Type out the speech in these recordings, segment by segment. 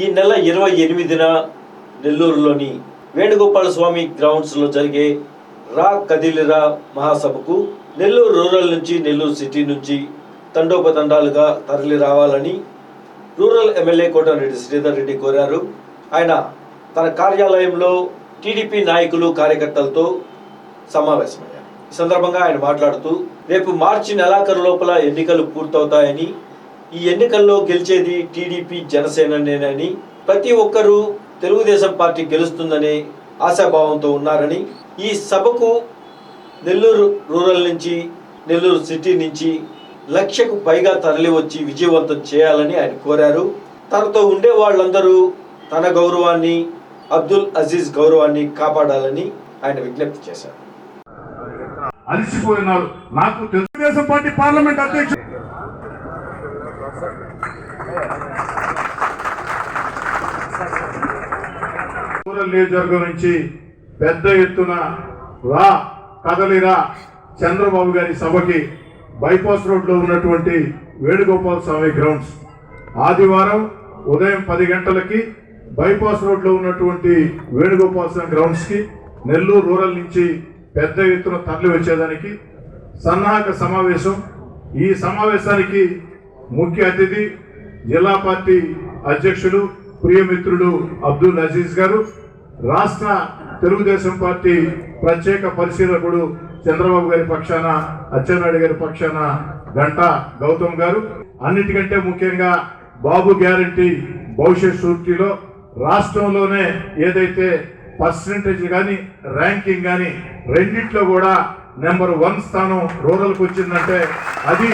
ఈ నెల ఇరవై ఎనిమిదిన నెల్లూరులోని వేణుగోపాల స్వామి గ్రౌండ్స్లో జరిగే రా కదిలిరా మహాసభకు నెల్లూరు రూరల్ నుంచి నెల్లూరు సిటీ నుంచి తండోపతండాలుగా తరలి రావాలని రూరల్ ఎమ్మెల్యే కోటమిరెడ్డి శ్రీధర్ రెడ్డి కోరారు. ఆయన తన కార్యాలయంలో టీడీపీ నాయకులు కార్యకర్తలతో సమావేశమయ్యారు. ఈ సందర్భంగా ఆయన మాట్లాడుతూ రేపు మార్చి నెలాఖరు లోపల ఎన్నికలు పూర్తవుతాయని ఈ ఎన్నికల్లో గెలిచేది టీడీపీ జనసేననేనని ప్రతి ఒక్కరూ తెలుగుదేశం పార్టీ గెలుస్తుందనే ఆశాభావంతో ఉన్నారని ఈ సభకు నెల్లూరు రూరల్ నుంచి నెల్లూరు సిటీ నుంచి లక్షకు పైగా తరలి వచ్చి విజయవంతం చేయాలని ఆయన కోరారు. తనతో ఉండే వాళ్ళందరూ తన గౌరవాన్ని అబ్దుల్ అజీజ్ గౌరవాన్ని కాపాడాలని ఆయన విజ్ఞప్తి చేశారు. అలసిపోయినారు. నాకు తెలుగుదేశం పార్టీ పార్లమెంట్ అధ్యక్షుడు నియోజకవర్గం నుంచి పెద్ద ఎత్తున రా కదలిరా చంద్రబాబు గారి సభకి బైపాస్ రోడ్లో ఉన్నటువంటి వేణుగోపాల స్వామి గ్రౌండ్స్. ఆదివారం ఉదయం పది గంటలకి బైపాస్ రోడ్లో ఉన్నటువంటి వేణుగోపాల స్వామి గ్రౌండ్స్కి నెల్లూరు రూరల్ నుంచి పెద్ద ఎత్తున తరలి వచ్చేదానికి సన్నాహక సమావేశం. ఈ సమావేశానికి ముఖ్య అతిథి జిల్లా పార్టీ అధ్యక్షుడు ప్రియమిత్రుడు అబ్దుల్ అజీజ్ గారు రాష్ట్ర తెలుగుదేశం పార్టీ ప్రత్యేక పరిశీలకుడు చంద్రబాబు గారి పక్షాన అచ్చెన్నాయుడు గారి పక్షాన గంట గౌతమ్ గారు. అన్నిటికంటే ముఖ్యంగా బాబు గ్యారంటీ భవిష్యత్ సూర్తిలో రాష్ట్రంలోనే ఏదైతే పర్సంటేజ్ కానీ ర్యాంకింగ్ కానీ రెండిట్లో కూడా నెంబర్ వన్ స్థానం రూరల్కి వచ్చిందంటే అది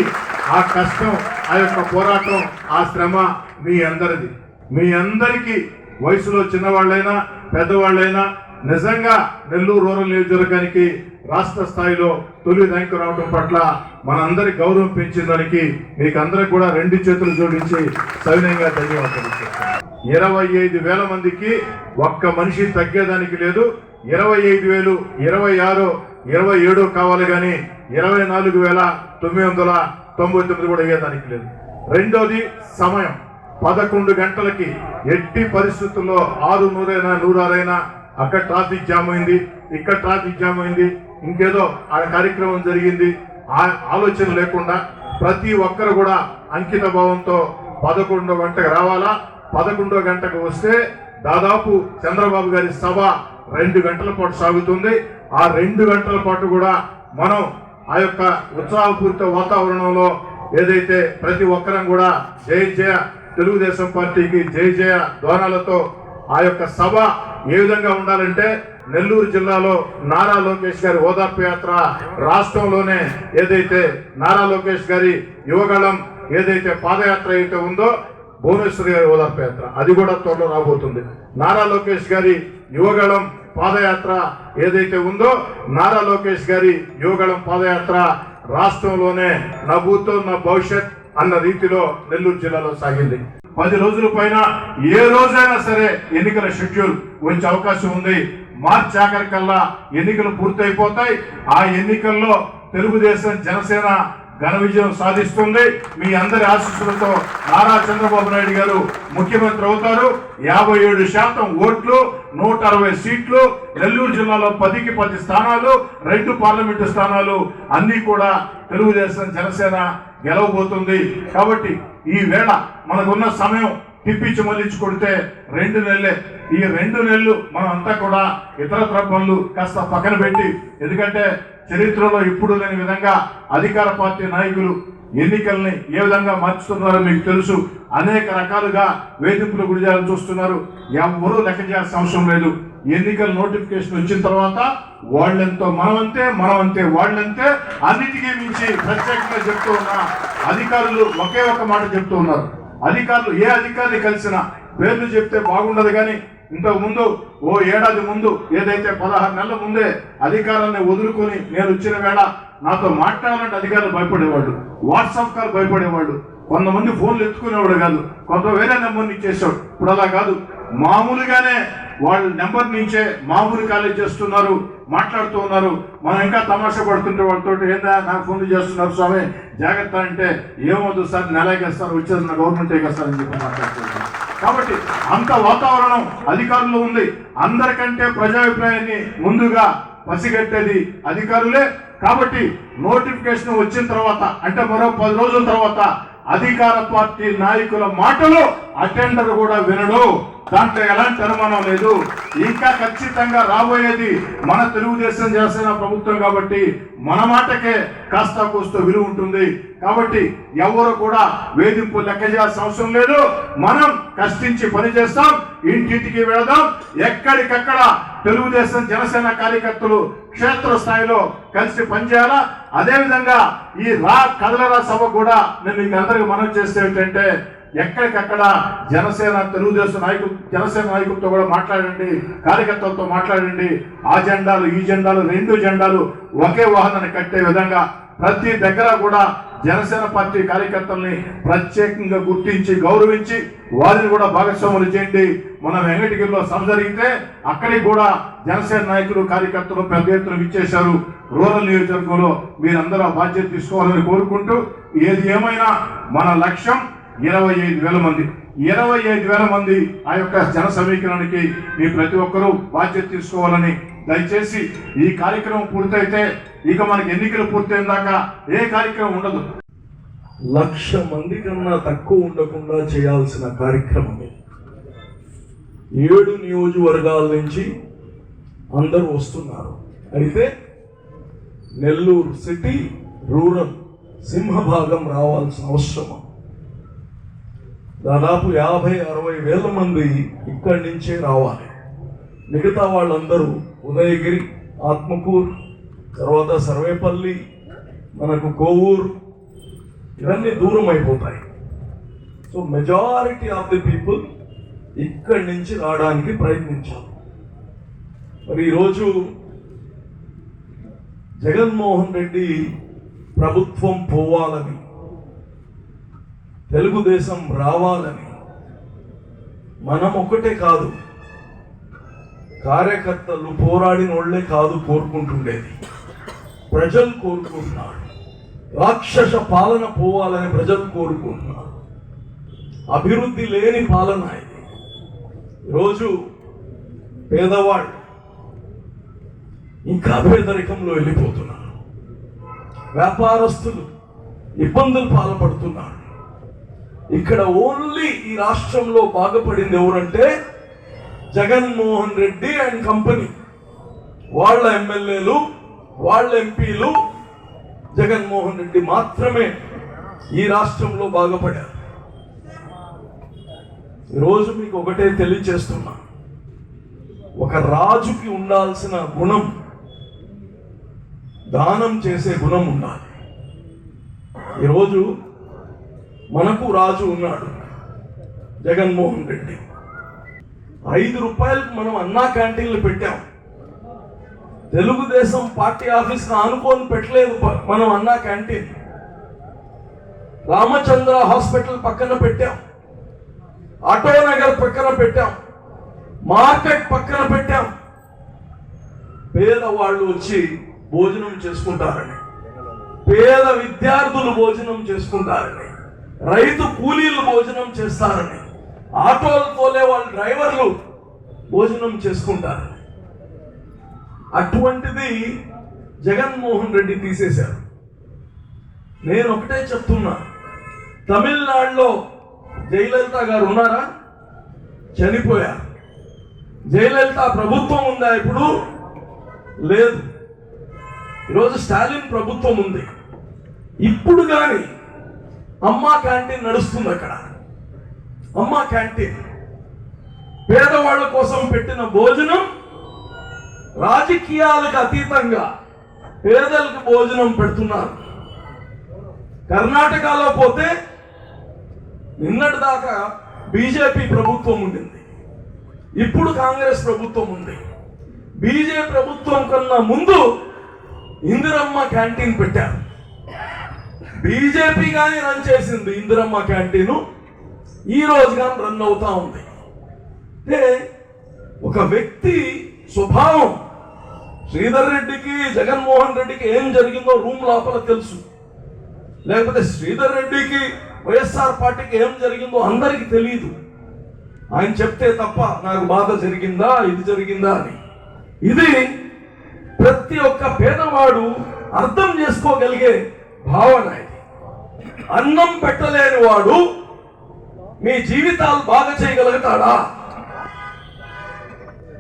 ఆ కష్టం ఆ యొక్క పోరాటం ఆ శ్రమ మీ అందరిది. మీ అందరికీ వయసులో చిన్నవాళ్ళైనా పెద్దవాళ్ళైనా నిజంగా నెల్లూరు రూరల్ నియోజకవర్గానికి రాష్ట్ర స్థాయిలో తొలి ర్యాంకు రావడం పట్ల మనందరి గౌరవం పెంచిందానికి మీకు అందరికి కూడా రెండు చేతులు జోడించి సవినయంగా ధన్యవాదాలు ఇరవై ఐదు వేల మందికి ఒక్క మనిషి తగ్గేదానికి లేదు. ఇరవై ఐదు వేలు ఇరవై ఆరు ఇరవై ఏడు కావాలి కానీ ఇరవై నాలుగు వేల తొమ్మిది వందల తొంభై తొమ్మిది కూడా అయ్యేదానికి లేదు. రెండోది సమయం. పదకొండు గంటలకి ఎట్టి పరిస్థితుల్లో ఆరు నూరైనా నూరారైనా అక్కడ ట్రాఫిక్ జామ్ అయింది. ఇక్కడ ట్రాఫిక్ జామ్ అయింది. ఇంకేదో ఆ కార్యక్రమం జరిగింది. ఆ ఆలోచన లేకుండా ప్రతి ఒక్కరు కూడా అంకిత భావంతో పదకొండో గంటకు రావాలా? పదకొండో గంటకు వస్తే దాదాపు చంద్రబాబు గారి సభ రెండు గంటల పాటు సాగుతుంది. ఆ రెండు గంటల పాటు కూడా మనం ఆ యొక్క ఉత్సాహపూరిత వాతావరణంలో ఏదైతే ప్రతి ఒక్కరం కూడా జై జయ తెలుగుదేశం పార్టీకి జై జయ ధ్వానాలతో ఆ యొక్క సభ ఏ విధంగా ఉండాలంటే నెల్లూరు జిల్లాలో నారా లోకేష్ గారి ఓదార్పు యాత్ర రాష్ట్రంలోనే ఏదైతే నారా లోకేష్ గారి యువగళం ఏదైతే పాదయాత్ర అయితే ఉందో భువనేశ్వరి గారి ఓదార్పు యాత్ర అది కూడా త్వరలో రాబోతుంది. నారా లోకేష్ గారి యువగళం పాదయాత్ర ఏదైతే ఉందో నారా లోకేష్ గారి యువగళం పాదయాత్ర రాష్ట్రంలోనే నా భూతో నా భవిష్యత్ అన్న రీతిలో నెల్లూరు జిల్లాలో సాగింది. పది రోజుల పైన ఏ రోజైనా సరే ఎన్నికల షెడ్యూల్ వచ్చే అవకాశం ఉంది. మార్చి ఆఖరికల్లా ఎన్నికలు పూర్తయిపోతాయి. ఆ ఎన్నికల్లో తెలుగుదేశం జనసేన ఘన విజయం సాధిస్తుంది. మీ అందరి ఆశీస్సులతో నారా చంద్రబాబు నాయుడు గారు ముఖ్యమంత్రి అవుతారు. యాభై ఏడు శాతం ఓట్లు నూట అరవై సీట్లు నెల్లూరు జిల్లాలో పదికి పది స్థానాలు రెండు పార్లమెంటు స్థానాలు అన్నీ కూడా తెలుగుదేశం జనసేన గెలవబోతుంది. కాబట్టి ఈ వేళ మనకున్న సమయం తిప్పించి మళ్ళించి కొడితే రెండు నెలలే. ఈ రెండు నెలలు మనం అంతా కూడా ఇతర పనులు కాస్త పక్కన పెట్టి ఎందుకంటే చరిత్రలో ఇప్పుడు లేని విధంగా అధికార పార్టీ నాయకులు ఎన్నికల్ని ఏ విధంగా మార్చుతున్నారో మీకు తెలుసు. అనేక రకాలుగా వేధింపులు గురి చేయాలని చూస్తున్నారు. ఎవరూ లెక్క చేయాల్సిన అవసరం లేదు. ఎన్నికల నోటిఫికేషన్ వచ్చిన తర్వాత వాళ్ళెంతో మనమంతే మనమంతే వాళ్ళంతే అన్నిటికీ మించి ప్రత్యేకంగా చెప్తూ ఉన్న అధికారులు ఒకే ఒక మాట చెప్తూ ఉన్నారు. అధికారులు ఏ అధికారిని కలిసినా పేర్లు చెప్తే బాగుండదు కానీ ఇంతకు ముందు ఓ ఏడాది ముందు ఏదైతే పదహారు నెలల ముందే అధికారాన్ని వదులుకొని నేను వచ్చిన వేళ నాతో మాట్లాడాలంటే అధికారులు భయపడేవాళ్ళు వాట్సాప్ కాల్ భయపడేవాళ్ళు కొంతమంది ఫోన్లు ఎత్తుకునేవాడు కాదు కొంత వేరే నెంబర్ని ఇచ్చేసాడు ఇప్పుడు అలా కాదు. మామూలుగానే వాళ్ళ నెంబర్ నుంచే మామూలు కాలేజ్ చేస్తున్నారు. మాట్లాడుతూ ఉన్నారు. మనం ఇంకా తమాషా పడుతుంటే వాళ్ళతో ఏందా నాకు ఫోన్లు చేస్తున్నారు స్వామి జాగ్రత్త అంటే ఏమవుతుంది సార్ నెలకేస్తారు వచ్చేది నా గవర్నమెంట్ ఎగేస్తారని చెప్పి మాట్లాడుతున్నారు. కాబట్టి అంత వాతావరణం అధికారులు ఉంది. అందరికంటే ప్రజాభిప్రాయాన్ని ముందుగా పసిగట్టేది అధికారులే. కాబట్టి నోటిఫికేషన్ వచ్చిన తర్వాత అంటే మరో పది రోజుల తర్వాత అధికార పార్టీ నాయకుల మాటలు అటెండర్ కూడా వినడు. దాంట్లో ఎలాంటి అనుమానం లేదు. ఇంకా ఖచ్చితంగా రాబోయేది మన తెలుగుదేశం చేసిన ప్రభుత్వం కాబట్టి మన మాటకే కాస్త కూస్త విలువ ఉంటుంది. కాబట్టి ఎవరు కూడా వేధింపు లెక్క చేయాల్సిన అవసరం లేదు. మనం కష్టించి పని చేస్తాం ఇంటింటికి వెళదాం. ఎక్కడికక్కడ తెలుగుదేశం జనసేన కార్యకర్తలు క్షేత్ర స్థాయిలో కలిసి పనిచేయాలా? అదేవిధంగా ఈ రా కదలరా సభ కూడా నేను మీకు అందరికి మనం చేస్తే ఏంటంటే ఎక్కడికక్కడ జనసేన తెలుగుదేశం నాయకు జనసేన నాయకులతో కూడా మాట్లాడండి కార్యకర్తలతో మాట్లాడండి. ఆ జెండాలు ఈ జెండాలు రెండు జెండాలు ఒకే వాహనాన్ని కట్టే విధంగా ప్రతి దగ్గర కూడా జనసేన పార్టీ కార్యకర్తల్ని ప్రత్యేకంగా గుర్తించి గౌరవించి వారిని కూడా భాగస్వాములు చేయండి. మన వెంకటగిరిలో సభ జరిగితే అక్కడికి కూడా జనసేన నాయకులు కార్యకర్తలు పెద్ద ఎత్తున ఇచ్చేశారు రూరల్ నియోజకవర్గంలో మీరందరూ ఆ బాధ్యత తీసుకోవాలని కోరుకుంటూ ఏది ఏమైనా మన లక్ష్యం ఇరవై ఐదు వేల మంది. ఇరవై ఐదు వేల మంది ఆ యొక్క జన సమీకరణకి మీ ప్రతి ఒక్కరూ బాధ్యత తీసుకోవాలని దయచేసి ఈ కార్యక్రమం పూర్తయితే ఇక మనకి ఎన్నికలు పూర్తయిన దాకా ఏ కార్యక్రమం ఉండదు. లక్ష మంది కన్నా తక్కువ ఉండకుండా చేయాల్సిన కార్యక్రమం ఏడు నియోజకవర్గాల నుంచి అందరూ వస్తున్నారు. అయితే నెల్లూరు సిటీ రూరల్ సింహభాగం రావాల్సిన అవసరం దాదాపు యాభై అరవై వేల మంది ఇక్కడి నుంచే రావాలి. మిగతా వాళ్ళందరూ ఉదయగిరి ఆత్మకూరు తర్వాత సర్వేపల్లి మనకు కోవూరు ఇవన్నీ దూరం అయిపోతాయి. So majority of the people ఇక్కడి నుంచి రావడానికి ప్రయత్నించాలి మరి ఈరోజు జగన్మోహన్ రెడ్డి ప్రభుత్వం పోవాలని తెలుగుదేశం రావాలని మనం ఒకటే కాదు కార్యకర్తలు పోరాడిన వాళ్ళే కాదు కోరుకుంటుండేది. ప్రజలు కోరుకుంటున్నారు. రాక్షస పాలన పోవాలని ప్రజలు కోరుకుంటున్నారు. అభివృద్ధి లేని పాలన ఇది. ఈరోజు పేదవాళ్ళు ఇంకా పేదరికంలో వెళ్ళిపోతున్నారు. వ్యాపారస్తులు ఇబ్బందులు పాల్పడుతున్నారు. ఇక్కడ ఓన్లీ ఈ రాష్ట్రంలో బాగుపడింది ఎవరంటే జగన్మోహన్ రెడ్డి అండ్ కంపెనీ. వాళ్ళ ఎమ్మెల్యేలు వాళ్ళ ఎంపీలు జగన్మోహన్ రెడ్డి మాత్రమే ఈ రాష్ట్రంలో బాగుపడారు. ఈరోజు మీకు ఒకటే తెలియచేస్తున్నా. ఒక రాజుకి ఉండాల్సిన గుణం దానం చేసే గుణం ఉండాలి. ఈరోజు మనకు రాజు ఉన్నాడు జగన్మోహన్ రెడ్డి. ఐదు రూపాయలకు మనం అన్నా క్యాంటీన్లు పెట్టాం. తెలుగుదేశం పార్టీ ఆఫీస్ అనుకోని పెట్టలేదు మనం అన్నా క్యాంటీన్. రామచంద్ర హాస్పిటల్ పక్కన పెట్టాం. ఆటో నగర్ పక్కన పెట్టాం. మార్కెట్ పక్కన పెట్టాం. పేదవాళ్ళు వచ్చి భోజనం చేసుకుంటారని. పేద విద్యార్థులు భోజనం చేసుకుంటారని. రైతు కూలీలు భోజనం చేస్తారని. ఆటోలు తోలే వాళ్ళ డ్రైవర్లు భోజనం చేసుకుంటారు. అటువంటిది జగన్మోహన్ రెడ్డి తీసేశారు. నేను ఒకటే చెప్తున్నా. తమిళనాడులో జయలలిత గారు ఉన్నారా? చనిపోయారు. జయలలిత ప్రభుత్వం ఉందా ఇప్పుడు? లేదు. ఈరోజు స్టాలిన్ ప్రభుత్వం ఉంది. ఇప్పుడు కానీ అమ్మా క్యాంటీన్ నడుస్తుంది అక్కడ. అమ్మ క్యాంటీన్. పేదవాళ్ళ కోసం పెట్టిన భోజనం రాజకీయాలకు అతీతంగా పేదలకు భోజనం పెడుతున్నారు. కర్ణాటకలో పోతే నిన్నటి దాకా బీజేపీ ప్రభుత్వం ఉండింది. ఇప్పుడు కాంగ్రెస్ ప్రభుత్వం ఉంది. బీజేపీ ప్రభుత్వం కన్నా ముందు ఇందిరమ్మ క్యాంటీన్ పెట్టారు. బీజేపీ కానీ రన్ చేసింది ఇందిరమ్మ క్యాంటీను. ఈ రోజుగా రన్ అవుతా ఉంది. అంటే ఒక వ్యక్తి స్వభావం శ్రీధర్ రెడ్డికి జగన్మోహన్ రెడ్డికి ఏం జరిగిందో రూమ్ లోపల తెలుసు. లేకపోతే శ్రీధర్ రెడ్డికి వైఎస్ఆర్ పార్టీకి ఏం జరిగిందో అందరికీ తెలియదు ఆయన చెప్తే తప్ప నాకు బాధ జరిగిందా ఇది జరిగిందా అని. ఇది ప్రతి ఒక్క పేదవాడు అర్థం చేసుకోగలిగే భావన ఇది. అన్నం పెట్టలేని వాడు మీ జీవితాలు బాగా చేయగలుగుతాడా?